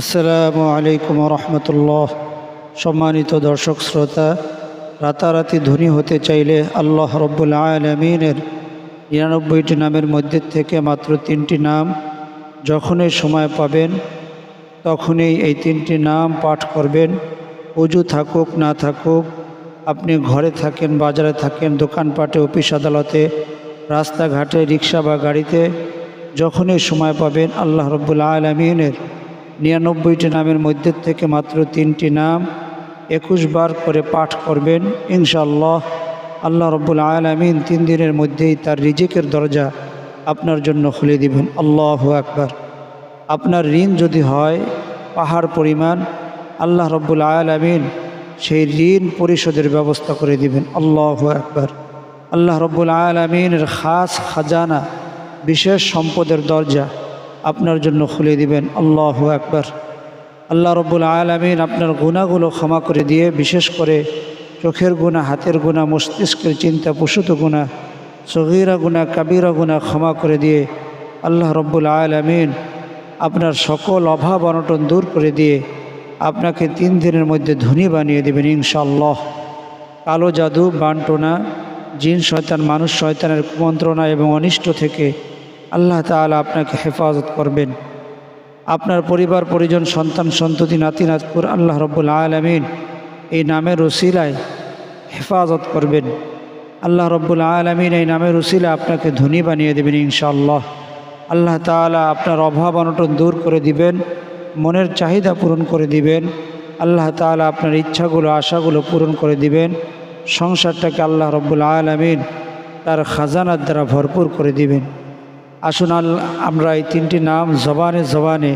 আসসালামু আলাইকুম রহমতুল্লাহ সম্মানিত দর্শক শ্রোতা, রাতারাতি ধনী হতে চাইলে আল্লাহ রব্বুল আলমিনের নিরানব্বইটি নামের মধ্যে থেকে মাত্র তিনটি নাম যখনই সময় পাবেন, তখনই এই তিনটি নাম পাঠ করবেন। উজু থাকুক, না থাকুক, আপনি ঘরে থাকেন, বাজারে থাকেন, দোকানপাটে, অফিস আদালতে, রাস্তাঘাটে, রিক্সা বা গাড়িতে, যখনই সময় পাবেন, আল্লাহ রব্বুল আলমিনের নিরানব্বইটি নামের মধ্যে থেকে মাত্র তিনটি নাম একুশ বার করে পাঠ করবেন, ইনশাআল্লাহ। আল্লাহ রব্বুল আলমিন তিন দিনের মধ্যেই তার রিজিকের দরজা আপনার জন্য খুলে দিবেন। আল্লাহ আকবার। আপনার ঋণ যদি হয়, পাহাড় পরিমাণ, আল্লাহ রব্বুল আলমিন সেই ঋণ পরিশোধের ব্যবস্থা করে দিবেন। আল্লাহ আকবার। আল্লাহ রব্বুল আলমিনের খাস খাজানা, বিশেষ সম্পদের দরজা আপনার জন্য খুলে দিবেন। আল্লাহ একবার আল্লাহ রব্বুল আলমিন আপনার গুণাগুলো ক্ষমা করে দিয়ে, বিশেষ করে চোখের গুণা হাতের গুণা মস্তিষ্কের চিন্তা, প্রসূত গুণা সগিরা গুণা কাবিরা গুণা ক্ষমা করে দিয়ে, আল্লাহ রব্বুল আলমিন আপনার সকল অভাব অনটন দূর করে দিয়ে, আপনাকে তিন দিনের মধ্যে ধনী বানিয়ে দেবেন ইনশাল্লাহ কালো জাদু, বান্টনা, জিন, শয়তান, মানুষ, শয়তানের কুমন্ত্রণা এবং অনিষ্ট থেকে আল্লাহ তাআলা আপনাকে হেফাজত করবেন। আপনার পরিবার, পরিজন, সন্তান, সন্ততি, নাতি, নাতকুর আল্লাহ রব্বুল আলমিন এই নামের রসিলায় হেফাজত করবেন। আল্লাহ রব্বুল আলমিন এই নামের রসিলা আপনাকে ধনী বানিয়ে দেবেন ইনশাআল্লাহ। আল্লাহ তাআলা আপনার অভাব অনটন দূর করে দিবেন, মনের চাহিদা পূরণ করে দিবেন, আল্লাহ তাআলা আপনার ইচ্ছাগুলো, আশাগুলো পূরণ করে দিবেন, সংসারটাকে আল্লাহ রব্বুল আলমিন তার খাজানার দ্বারা ভরপুর করে দিবেন। আসুন আল, আমরা এই তিনটি নাম জবানে জবানে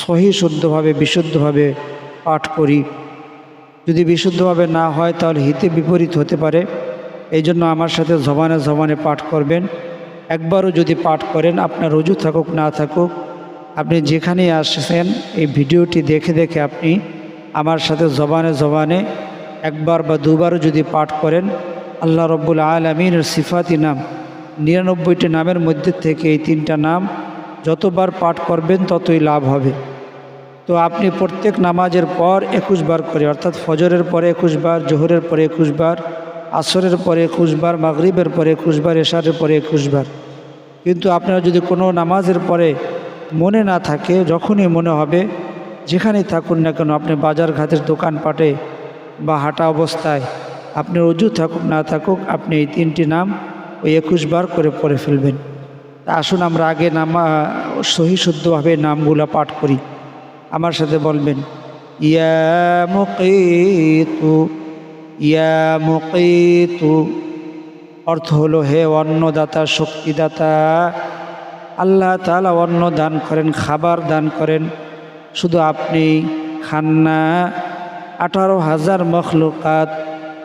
সহি শুদ্ধভাবে, বিশুদ্ধভাবে পাঠ করি। যদি বিশুদ্ধভাবে না হয়, তাহলে হিতে বিপরীত হতে পারে। এই জন্য আমার সাথে জবানে জবানে পাঠ করবেন। একবারও যদি পাঠ করেন, আপনার রুজু থাকুক, না থাকুক, আপনি যেখানে আসছেন এই ভিডিওটি দেখে দেখে আপনি আমার সাথে জবানে জবানে একবার বা দুবারও যদি পাঠ করেন, আল্লাহ রব্বুল আলমিনের সিফাতি নাম নিরানব্বইটি নামের মধ্যে থেকে এই তিনটা নাম যতবার পাঠ করবেন ততই লাভ হবে। তো আপনি প্রত্যেক নামাজের পর একুশ বার করে, অর্থাৎ ফজরের পরে একুশ বার, জোহরের পরে একুশ বার, আসরের পরে একুশ বার, মাগরিবের পরে একুশ বার, এশারের পরে একুশ বার। কিন্তু আপনারা যদি কোনো নামাজের পরে মনে না থাকে, যখনই মনে হবে, যেখানেই থাকুন না কেন, আপনি বাজার ঘাটের দোকানপাটে বা হাঁটা অবস্থায়, আপনি রজু থাকুক, না থাকুক, আপনি এই তিনটি নাম ওই একুশ বার করে পড়ে ফেলবেন। আসুন আমরা আগে নামা, সহি শুদ্ধভাবে নামগুলো পাঠ করি। আমার সাথে বলবেন, ইয়া মুকিতু ইয়া মুকিতু। অর্থ হলো, হে অন্নদাতা, শক্তিদাতা, আল্লাহ তালা অন্ন দান করেন, খাবার দান করেন। শুধু আপনি খান না, আঠারো হাজার মখলুকাত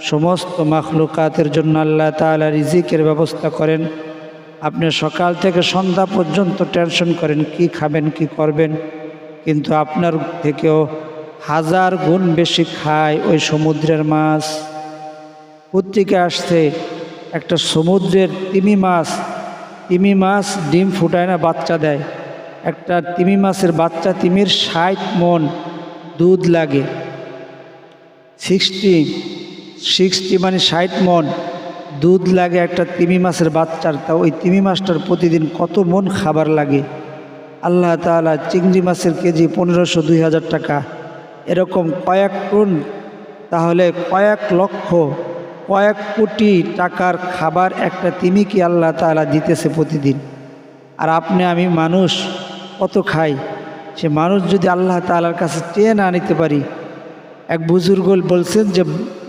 সমস্ত মাখলুকাতের জন্য আল্লাহ তালা রিজিকের ব্যবস্থা করেন। আপনি সকাল থেকে সন্ধ্যা পর্যন্ত টেনশন করেন, কি খাবেন, কি করবেন। কিন্তু আপনার থেকেও হাজার গুণ বেশি খায় ওই সমুদ্রের মাছ। পত্রিকা আসছে? একটা সমুদ্রের তিমি মাছ। তিমি মাছ ডিম ফুটায় না, বাচ্চা দেয়। একটা তিমি মাছের বাচ্চা তিমির ষাট মন দুধ লাগে। সিক্সটি সিক্সটি মানে ষাট মন। দুধ লাগে একটা তিমি মাছের বাচ্চার। তা ওই তিমি মাছটার প্রতিদিন কত মন খাবার লাগে? আল্লাহ তালা চিংড়ি মাছের কেজি পনেরোশো দুই হাজার টাকা। এরকম কয়েক টন, তাহলে কয়েক লক্ষ, কয়েক কোটি টাকার খাবার একটা তিমি কি আল্লাহ তালা দিতেছে প্রতিদিন। আর আপনি আমি মানুষ, কত খাই? সে মানুষ যদি আল্লাহ তালার কাছে চেয়ে না নিতে পারি, এক বুজুর্গ বলছেন যে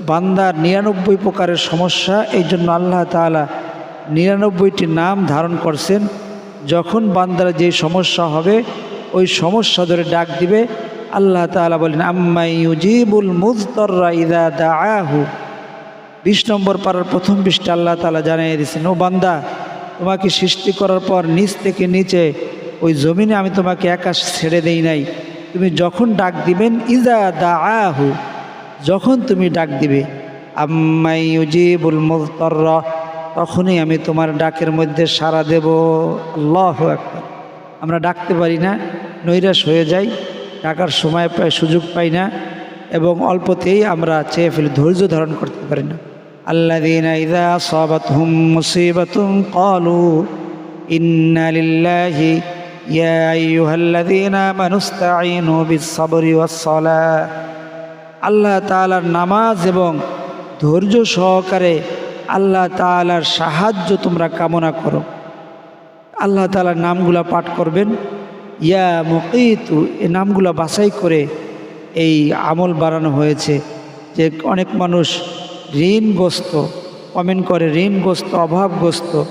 বান্দার নিরানব্বই প্রকারের সমস্যা, এই জন্য আল্লাহ তালা নিরানব্বইটি নাম ধারণ করছেন। যখন বান্দার যে সমস্যা হবে, ওই সমস্যা ধরে ডাক দিবে। আল্লাহ তালা বলেন আম্মাই ইউজিবুল মুজতররা ইদা দা আহু বিশ নম্বর পাড়ার প্রথম পৃষ্ঠে আল্লাহ তালা জানিয়ে দিয়েছেন, ও বান্দা, তোমাকে সৃষ্টি করার পর নিচ থেকে নিচে, ওই জমিনে আমি তোমাকে একা ছেড়ে দেই নাই। তুমি যখন ডাক দিবেন ইজা দা আহু যখন তুমি ডাক দিবে, আম্মাই ইউজিবুল মুজতররা তখনই আমি তোমার ডাকের মধ্যে সাড়া দেব। আল্লাহ একবার আমরা ডাকতে পারি না, নৈরাশ হয়ে যাই, ডাকার সময় পাই, সুযোগ পাই না, এবং অল্পতেই আমরা চেয়ে ফেলে, ধৈর্য ধারণ করতে পারি না। আল্লাদিন ইদা সবাত হুম মুসিবাতুম কলু ইন্না লিল্লাহি, ইয়া আইয়ুহাল্লাযীনা আল্লাহ তাআলার নামাজ এবং ধৈর্য সহকারে আল্লাহ তাআলার সাহায্য তোমরা কামনা করো। আল্লাহ তাআলার নামগুলা পাঠ করবেন। ইয়া মুকিতু, এ নামগুলা বাছাই করে এই আমল বাড়ানো হয়েছে যে অনেক মানুষ ঋণগ্রস্ত কমেন্ট করে ঋণগ্রস্ত, অভাবগ্রস্ত।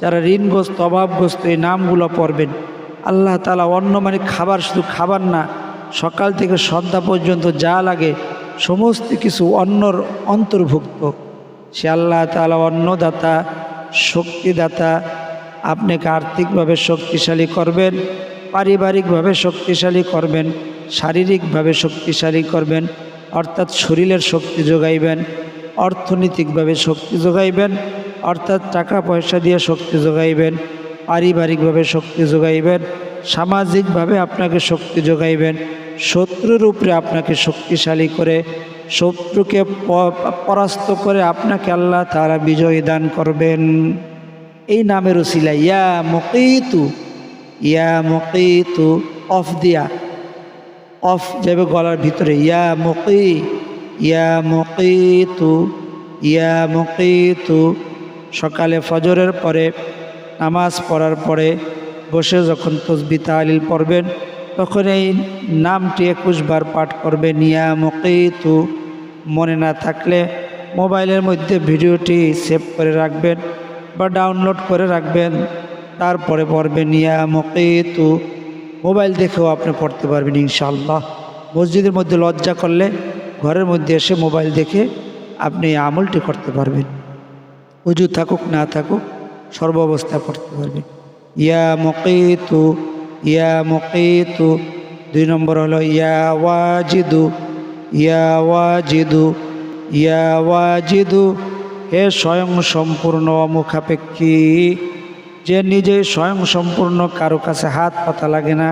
যারা ঋণগ্রস্ত, অভাবগ্রস্ত এই নামগুলো পড়বেন। আল্লাহ তালা অন্য মানে খাবার শুধু খাবার না, সকাল থেকে সন্ধ্যা পর্যন্ত যা লাগে সমস্ত কিছু অন্যর অন্তর্ভুক্ত। সে আল্লাহ তালা অন্নদাতা, শক্তিদাতা, আপনাকে আর্থিকভাবে শক্তিশালী করবেন, পারিবারিকভাবে শক্তিশালী করবেন, শারীরিকভাবে শক্তিশালী করবেন, অর্থাৎ শরীরের শক্তি যোগাইবেন, অর্থনৈতিকভাবে শক্তি যোগাইবেন, অর্থাৎ টাকা পয়সা দিয়ে শক্তি যোগাইবেন, পারিবারিকভাবে শক্তি যোগাইবেন, সামাজিকভাবে আপনাকে শক্তি যোগাইবেন শত্রুর উপরে আপনাকে শক্তিশালী করে, শত্রুকে পরাস্ত করে আপনাকে আল্লাহ তারা বিজয় দান করবেন। এই নামের উসিলা ইয়া মকিতু ইয়া মকিতু, অফ দিয়া। অফ যাবে গলার ভিতরে, ইয়া মকি, ইয়া মকিতু ইয়া মকিতু। সকালে ফজরের পরে, নামাজ পড়ার পরে বসে যখন তসবি তালিল পড়বেন তখন এই নামটি একুশ বার পাঠ করবেন ইয়া মকিতু মনে না থাকলে মোবাইলের মধ্যে ভিডিওটি সেভ করে রাখবেন বা ডাউনলোড করে রাখবেন। তারপরে পড়বেন ইয়া মকিতু মোবাইল দেখেও আপনি পড়তে পারবেন ইনশাল্লাহ মসজিদের মধ্যে লজ্জা করলে ঘরের মধ্যে এসে মোবাইল দেখে আপনি এই আমলটি করতে পারবেন। উজু থাকুক, না থাকুক সর্ব অবস্থায় পড়তে পারবেন। ইয়া মকিতু ইয়া মকিতু, দুই নম্বর হলো ইয়া ওয়াজিদু ইয়া ওয়াজিদু ইয়া ওয়াজিদু, হে স্বয়ং সম্পূর্ণ অমুখাপেক্ষী যে নিজে স্বয়ং সম্পূর্ণ, কারও কাছে হাত পাতা লাগে না,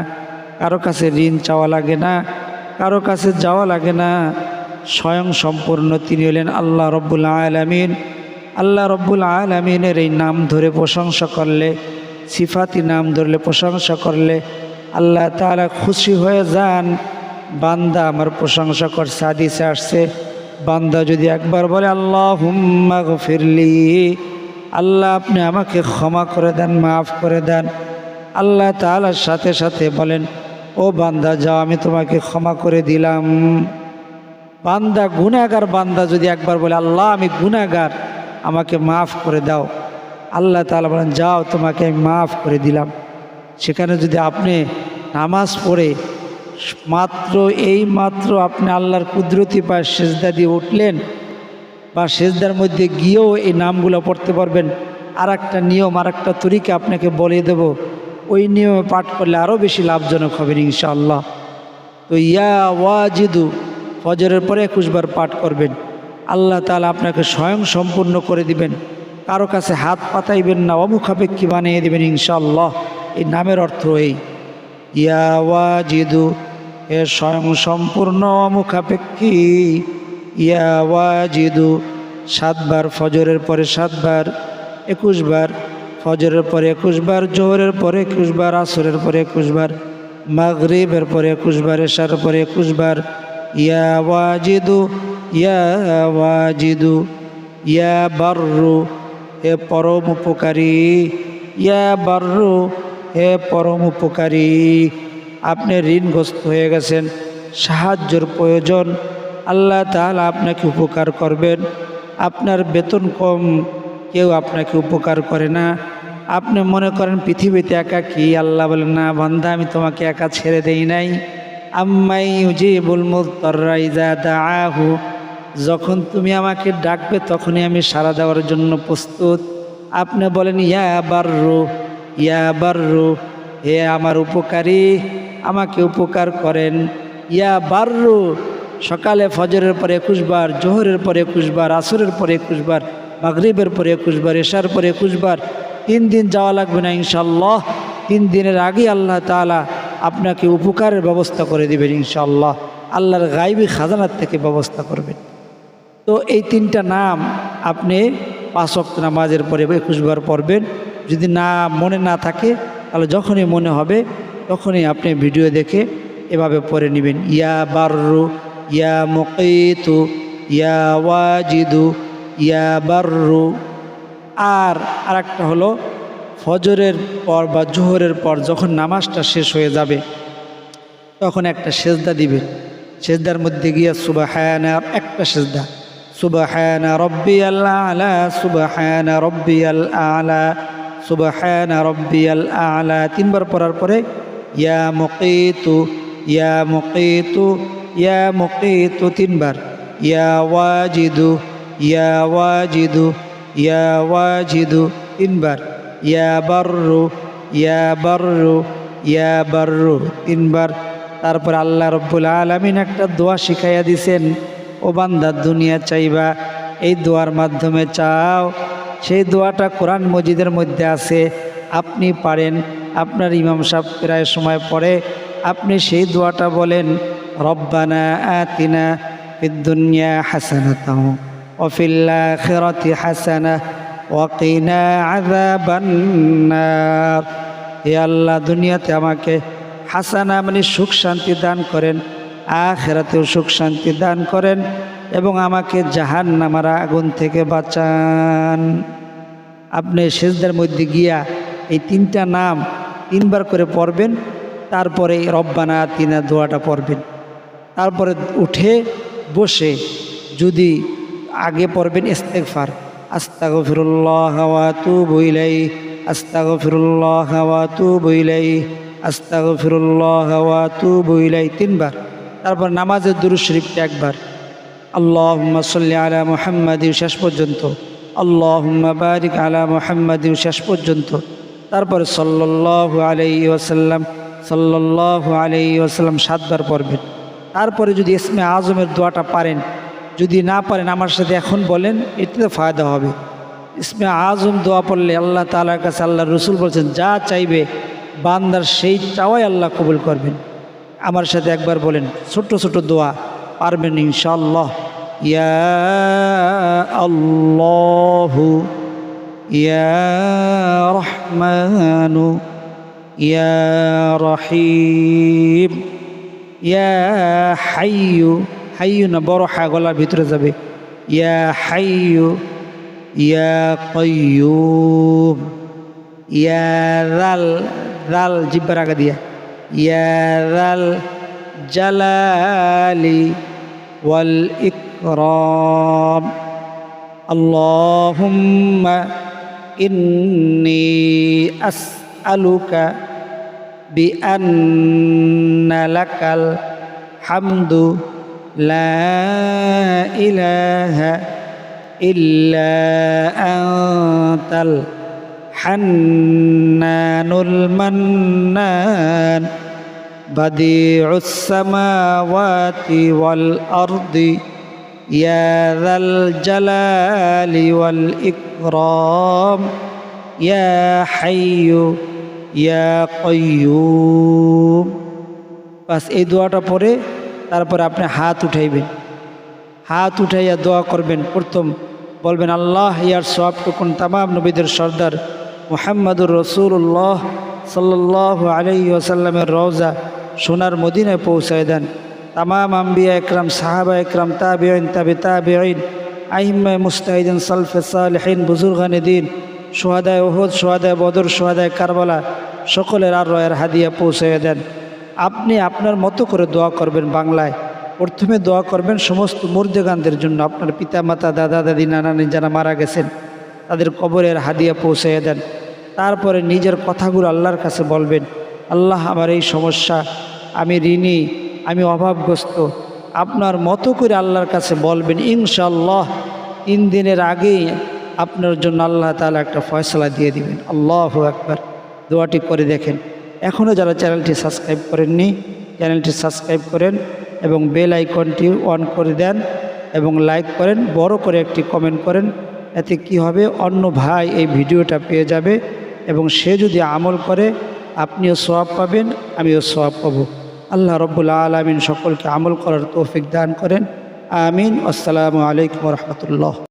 কারও কাছে ঋণ চাওয়া লাগে না, কারও কাছে যাওয়া লাগে না, স্বয়ং সম্পূর্ণ তিনি হলেন আল্লাহ রব্বুল আলমিন। আল্লাহ রব্বুল আলমিনের এই নাম ধরে প্রশংসা করলে সিফাতি নাম ধরলে, প্রশংসা করলে, আল্লাহ তাআলা খুশি হয়ে যান। বান্দা আমার প্রশংসা করছে হাদিসে আসছে। বান্দা যদি একবার বলে আল্লাহ হুম্মা গফিরলি। আল্লাহ আপনি আমাকে ক্ষমা করে দেন, মাফ করে দেন। আল্লাহ তাআলার সাথে সাথে বলেন, ও বান্দা, যাও, আমি তোমাকে ক্ষমা করে দিলাম। বান্দা গুনাগার বান্দা যদি একবার বলে, আল্লাহ, আমি গুনাগার আমাকে মাফ করে দাও। আল্লাহ তাআলা বলেন, যাও, তোমাকে আমি মাফ করে দিলাম। সেখানে যদি আপনি নামাজ পড়ে মাত্র এই মাত্র আপনি আল্লাহর কুদরতি পায় সেজদা দিয়ে উঠলেন বা সেজদার মধ্যে গিয়েও এই নামগুলো পড়তে পারবেন আর একটা নিয়ম আর একটা তরিকা আপনাকে বলে দেব, ওই নিয়মে পাঠ করলে আরও বেশি লাভজনক হবেন ইনশাআল্লাহ। তো ইয়া ওয়াজিদু, ফজরের পরে একুশবার পাঠ করবেন। আল্লাহ তালা আপনাকে স্বয়ং সম্পূর্ণ করে দিবেন। কারও কাছে হাত পাতাইবেন না, অমুখাপেক্ষী বানিয়ে দিবেন ইনশাল্লাহ এই নামের অর্থ এই। ইয়া ওয়াজিদু এ স্বয়ং সম্পূর্ণ অমুখাপেক্ষী। ইয়া ওয়াজিদু, সাতবার ফজরের পরে সাতবার, একুশবার ফজরের পরে একুশবার, জোহরের পরে একুশবার, আসরের পরে একুশবার, মাগরিবের পরে একুশবার, এশার পরে একুশবার। ইয়া ওয়াজিদু ইয়া ওয়াজিদু, ইয়া বাররু হে পরম উপকারী, ইয়া বাররু, হে পরম উপকারী। আপনি ঋণগ্রস্ত হয়ে গেছেন, সাহায্যের প্রয়োজন। আল্লাহ তাহলে আপনাকে উপকার করবেন। আপনার বেতন কম, কেউ আপনাকে উপকার করে না। আপনি মনে করেন পৃথিবীতে একা কি? আল্লাহ বলেন, না বান্দা, আমি তোমাকে একা ছেড়ে দেই নাই। আম্মাই উজিবুল দা দাআহু যখন তুমি আমাকে ডাকবে, তখনই আমি সাড়া দেওয়ার জন্য প্রস্তুত। আপনি বলেন, ইয়া বাররু ইয়া বাররু, হে আমার উপকারী, আমাকে উপকার করেন। ইয়া বাররু, সকালে ফজরের পরে একুশবার জোহরের পরে একুশবার আসরের পরে একুশবার মাগরিবের পরে একুশবার এশার পরে একুশবার তিন দিন যাওয়া লাগবে না ইনশাল্লাহ তিন দিনের আগেই আল্লাহ তাআলা আপনাকে উপকারের ব্যবস্থা করে দিবেন ইনশাআল্লাহ। আল্লাহর গাইবী খাজানার থেকে ব্যবস্থা করবেন। তো এই তিনটা নাম আপনি পাঁচ ওয়াক্ত নামাজের পরে একুশবার পড়বেন। যদি না মনে না থাকে, তাহলে যখনই মনে হবে, তখনই আপনি ভিডিও দেখে এভাবে পড়ে নেবেন। ইয়া বাররু, ইয়া মকিতু, ইয়া ওয়াজিদু, ইয়া বাররু। আর আরেকটা হলো, ফজরের পর বা জোহরের পর যখন নামাজটা শেষ হয়ে যাবে, তখন একটা সেজদা দিবেন। সেজদার মধ্যে গিয়া সুবাহানা একটা সেজদা। সুবাহানা রব্বি আলা, সুবাহানা রব্বি আলা, সুবাহানা রব্বি আলা। তিনবার পড়ার পরে, ইয়া মকিতু ইয়া মকিতু ইয়া মকিতু তিনবার। ইয়া ওয়াজিদু ইয়া ওয়াজিদু ইয়া ওয়াজিদু তিনবার। ইয়া বাররু ইয়া বাররু ইয়া বাররু তিনবার। তারপর আল্লাহ রব্বুল আলমিন একটা দোয়া শিখাইয়া দিছেন ও বান্দার দুনিয়া চাইবা, এই দোয়ার মাধ্যমে চাও। সেই দোয়াটা কোরআন মজিদের মধ্যে আছে। আপনি পারেন, আপনার ইমাম সাহেব প্রায় সময় পরে আপনি সেই দোয়াটা বলেন, রব্বানা আতিনা ফিদ্দুনিয়া হাসানাতাও ওফিল আখিরাতি হাসানা ওয়াকিনা আযাবান্নার। হে আল্লাহ, দুনিয়াতে আমাকে হাসানা মানে সুখ শান্তি দান করেন। আখেরাতেও সুখ শান্তি দান করেন এবং আমাকে জাহান নামার আগুন থেকে বাঁচান। আপনি সেজদার মধ্যে গিয়া এই তিনটা নাম তিনবার করে পড়বেন, তারপরে রব্বানা তিনা দোয়াটা পড়বেন। তারপরে উঠে বসে যদি আগে পড়বেন ইস্তেকফার আস্তাগ ফিরুল্লাহ হাওয়া তু বইলাই আস্তাগ ফিরুল্লাহ হাওয়া তু বইলাই আস্তাগ ফিরুল্লাহ হাওয়া তু বইলাই তিনবার। তারপর নামাজের দুরু শরীফটা একবার। আল্লাহ সাল্লি আলা মোহাম্মদ শেষ পর্যন্ত। আল্লাহ বারিক আলা মোহাম্মদ শেষ পর্যন্ত। তারপরে সাল্লাহ আলাই ওসাল্লাম সাল্লাহ আলাই ওসাল্লাম সাতবার পড়বেন। তারপরে যদি ইসমে আজমের দোয়াটা পারেন, যদি না পারেন আমার সাথে এখন বলেন, এতে ফায়দা হবে। ইসমে আজম দোয়া পড়লে আল্লাহ তালার কাছে আল্লাহ রসুল বলছেন, যা চাইবে বান্দার সেই চাওয়াই আল্লাহ কবুল করবেন। আমার সাথে একবার বলেন, ছোট্ট ছোট দোয়া পারবেন ইনশাল্লাহ ইয়া আল্লাহু, ইয়া রহমানু, ইয়া রহিম, ইয়া হাইয়ু হাইয়ু না বড় হা গলার ভিতরে যাবে। ইয়া হাইয়ু, ইয়া কয়ুম ইয়া রাল রাল জিব্বার আগা দিয়া। يا ذا الجلال والإكرام. اللهم إني أسألك بأن لك الحمد. لا إله إلا أنت الحمد الحنان المنان بديع السماوات والأرض يا ذا الجلال والإكرام يا حي يا قيوم বাস এই দোয়াটা পরে তারপরে আপনি হাত উঠাইবেন হাত উঠাইয়া দোয়া করবেন প্রথম বলবেন আল্লাহ ইয়ার সব টুকুন তামাম নবীদের সর্দার মোহাম্মদুর রসুল্লাহ সাল্লাহ আলাই ওসাল্লামের রওজা সোনার মদিনায় পৌঁছায় দেন। তামাম আম্বিয়া একরাম, সাহাবা একরাম তাবিআইন তাবে তাবিআইন আহিম্মায় মুস্তাহিদিন, সালফে সালহীন বুজুরগানে দিন সোহাদায় ওহদ সোহাদায় বদর, সোহাদায় কারবালা সকলের আর রয়ের হাদিয়া পৌঁছাইয়া দেন। আপনি আপনার মতো করে দোয়া করবেন বাংলায়। প্রথমে দোয়া করবেন সমস্ত মুর্দেগানদের জন্য। আপনার পিতা মাতা দাদা, দাদি নানানি যারা মারা গেছেন। তাদের কবরের হাদিয়া পৌঁছাইয়া দেন। তারপরে নিজের কথাগুলো আল্লাহর কাছে বলবেন, আল্লাহ, আমার এই সমস্যা, আমি ঋণী, আমি অভাবগ্রস্ত। আপনার মতো করে আল্লাহর কাছে বলবেন ইনশাল্লাহ তিন দিনের আগেই আপনার জন্য আল্লাহ তালা একটা ফয়সলা দিয়ে দিবেন। আল্লাহ একবার দোয়াটি করে দেখেন। এখনও যারা চ্যানেলটি সাবস্ক্রাইব করেননি, চ্যানেলটি সাবস্ক্রাইব করেন এবং বেল আইকনটি অন করে দেন এবং লাইক করেন, বড় করে একটি কমেন্ট করেন। এতে কি হবে? অন্য ভাই এই ভিডিওটা পেয়ে যাবে এবং সে যদি আমল করে, আপনিও সোয়াব পাবেন, আমিও সব পাব। আল্লাহ রব্বুল আলমিন সকলকে আমল করার তৌফিক দান করেন। আমিন। আসসালামু আলাইকুম রহমতুল্লাহ।